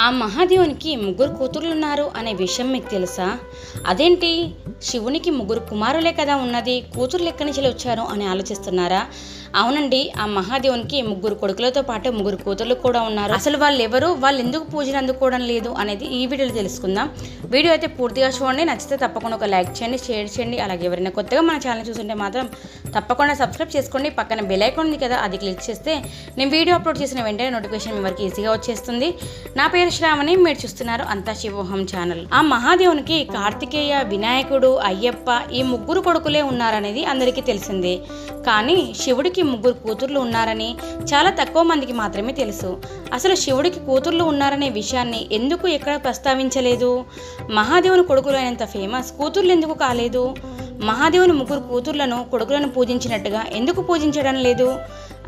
ఆ మహాదేవునికి ముగ్గురు కూతుర్లు ఉన్నారు అనే విషయం మీకు తెలుసా? అదేంటి? శివునికి ముగ్గురు కుమారులే కదా ఉన్నది కూతురు లెక్క నుంచి వచ్చారు అని ఆలోచిస్తున్నారా? అవునండి ఆ మహాదేవునికి ముగ్గురు కొడుకులతో పాటు ముగ్గురు కూతుర్లు కూడా ఉన్నారు. అసలు వాళ్ళు ఎవరు వాళ్ళు ఎందుకు పూజలు అందుకోవడం లేదు అనేది ఈ వీడియోలో తెలుసుకుందాం. వీడియో అయితే పూర్తిగా చూడండి నచ్చితే తప్పకుండా ఒక లైక్ చేయండి షేర్ చేయండి. అలాగే ఎవరైనా కొత్తగా మన ఛానల్ చూస్తుంటే మాత్రం తప్పకుండా సబ్స్క్రైబ్ చేసుకోండి. పక్కన బెల్ ఐకాన్ ఉంది కదా అది క్లిక్ చేస్తే నేను వీడియో అప్లోడ్ చేసిన వెంటనే నోటిఫికేషన్ మీ వరకు ఈజీగా వచ్చేస్తుంది. నా పేరు శ్రావణి మీరు చూస్తున్నారు అంతా శివోహం ఛానల్. ఆ మహాదేవునికి కార్తికేయ వినాయకుడు అయ్యప్ప ఈ ముగ్గురు కొడుకులే ఉన్నారనేది అందరికీ తెలిసిందే. కానీ శివుడికి ముగ్గురు కూతుర్లు ఉన్నారని చాలా తక్కువ మందికి మాత్రమే తెలుసు. అసలు శివుడికి కూతుర్లు ఉన్నారనే విషయాన్ని ఎందుకు ఎక్కడ ప్రస్తావించలేదు? మహాదేవుని కొడుకులు అయినంత ఫేమస్ కూతుర్లు ఎందుకు కాలేదు? మహాదేవుని ముగ్గురు కూతుర్లను కొడుకులను పూజించినట్టుగా ఎందుకు పూజించడం లేదు?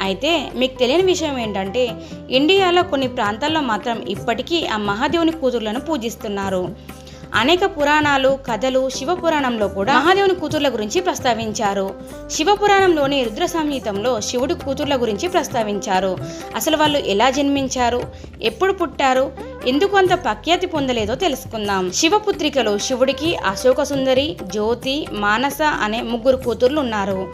అయితే మీకు తెలియని విషయం ఏంటంటే ఇండియాలో కొన్ని ప్రాంతాల్లో మాత్రం ఇప్పటికీ ఆ మహాదేవుని కూతుర్లను పూజిస్తున్నారు. అనేక పురాణాలు కథలు శివ పురాణంలో కూడా మహాదేవుని కూతుర్ల గురించి ప్రస్తావించారు. శివ పురాణంలోని రుద్ర సంహితంలో శివుడి కూతుర్ల గురించి ప్రస్తావించారు. అసలు వాళ్ళు ఎలా జన్మించారు? ఎప్పుడు పుట్టారు? ఎందుకు అంత ప్రఖ్యాతి పొందలేదో తెలుసుకుందాం. శివపుత్రికలో శివుడికి అశోక సుందరి జ్యోతి మానస అనే ముగ్గురు కూతుర్లు ఉన్నారు.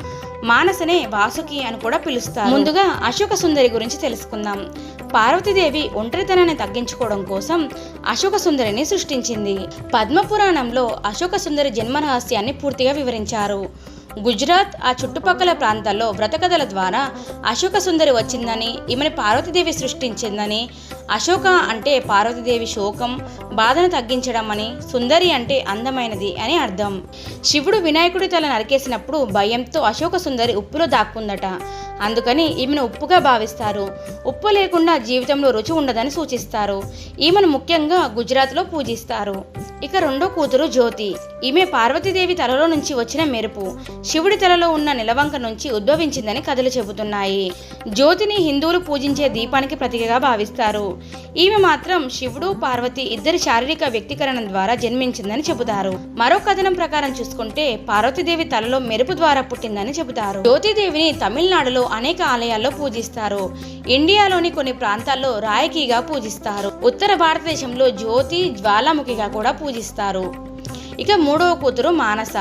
మానసనే వాసుకి అని కూడా పిలుస్తారు. ముందుగా అశోక సుందరి గురించి తెలుసుకుందాం. పార్వతీదేవి ఒంటరితనాన్ని తగ్గించుకోవడం కోసం అశోక సుందరిని సృష్టించింది. పద్మపురాణంలో అశోక సుందరి జన్మ రహస్యాన్ని పూర్తిగా వివరించారు. గుజరాత్ ఆ చుట్టుపక్కల ప్రాంతాల్లో వ్రతకథల ద్వారా అశోక సుందరి వచ్చిందని ఈమెను పార్వతీదేవి సృష్టించిందని అశోక అంటే పార్వతీదేవి శోకం బాధను తగ్గించడం అని సుందరి అంటే అందమైనది అని అర్థం. శివుడు వినాయకుడి తల నరికేసినప్పుడు భయంతో అశోక సుందరి ఉప్పులో దాక్కుందట. అందుకని ఈమెను ఉప్పుగా భావిస్తారు. ఉప్పు లేకుండా జీవితంలో రుచి ఉండదని సూచిస్తారు. ఈమెను ముఖ్యంగా గుజరాత్లో పూజిస్తారు. ఇక రెండో కూతురు జ్యోతి. ఈమె పార్వతీదేవి తలలో నుంచి వచ్చిన మెరుపు శివుడి తలలో ఉన్న నిలవంక నుంచి ఉద్భవించిందని కథలు చెబుతున్నాయి. జ్యోతిని హిందువులు పూజించే దీపానికి ప్రతీకగా భావిస్తారు. ఈమె మాత్రం శివుడు పార్వతి ఇద్దరి శారీరక వ్యక్తీకరణ ద్వారా జన్మించిందని చెబుతారు. మరో కథనం ప్రకారం చూసుకుంటే పార్వతీదేవి తలలో మెరుపు ద్వారా పుట్టిందని చెబుతారు. జ్యోతిదేవిని తమిళనాడులో అనేక ఆలయాల్లో పూజిస్తారు. ఇండియాలోని కొన్ని ప్రాంతాల్లో రాయకీగా పూజిస్తారు. ఉత్తర భారతదేశంలో జ్యోతి జ్వాలాముఖిగా కూడా పూజిస్తారు. ఇక మూడవ కూతురు మానస.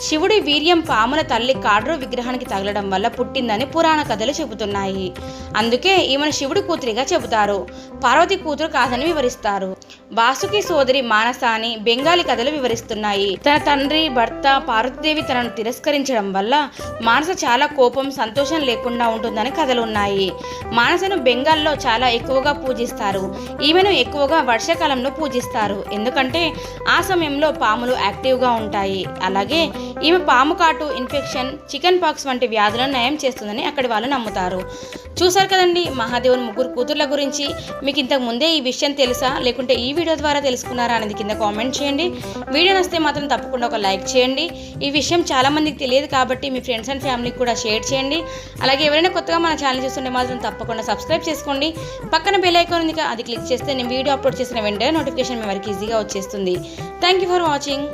శివుడి వీర్యం పాముల తల్లి కాడ్రు విగ్రహానికి తగలడం వల్ల పుట్టిందని పురాణ కథలు చెబుతున్నాయి. అందుకే ఈమెను శివుడి కూతురిగా చెబుతారు. పార్వతి కూతురు కాదని వివరిస్తారు. వాసుకి సోదరి మానస అని బెంగాలీ కథలు వివరిస్తున్నాయి. తన తండ్రి భర్త పార్వతీదేవి తనను తిరస్కరించడం వల్ల మానస చాలా కోపం సంతోషం లేకుండా ఉంటుందని కథలు ఉన్నాయి మానసను బెంగాల్లో చాలా ఎక్కువగా పూజిస్తారు. ఈమెను ఎక్కువగా వర్షాకాలంలో పూజిస్తారు. ఎందుకంటే ఆ సమయంలో పాములు యాక్టివ్గా ఉంటాయి. అలాగే ఈమె పాము కాటు ఇన్ఫెక్షన్ చికెన్ పాక్స్ వంటి వ్యాధులను నయం చేస్తుందని అక్కడి వాళ్ళు నమ్ముతారు. చూసారు కదండి మహాదేవుని ముగ్గురు కూతుర్ల గురించి. మీకు ఇంతకు ముందే ఈ విషయం తెలుసా? లేకుంటే ఈ వీడియో ద్వారా తెలుసుకున్నారా అనేది కింద కామెంట్ చేయండి. వీడియో నస్తే మాత్రం తప్పకుండా ఒక లైక్ చేయండి. ఈ విషయం చాలా మందికి తెలియదు కాబట్టి మీ ఫ్రెండ్స్ అండ్ ఫ్యామిలీకి కూడా షేర్ చేయండి. అలాగే ఎవరైనా కొత్తగా మన ఛానల్ చూస్తుంటే మాత్రం తప్పకుండా సబ్స్క్రైబ్ చేసుకోండి. పక్కన బెల్ ఐకాన్ ఉంది అది క్లిక్ చేస్తే నేను వీడియో అప్లోడ్ చేసిన వెంటనే నోటిఫికేషన్ మీ వరకు ఈజీగా వచ్చేస్తుంది. Thank you for watching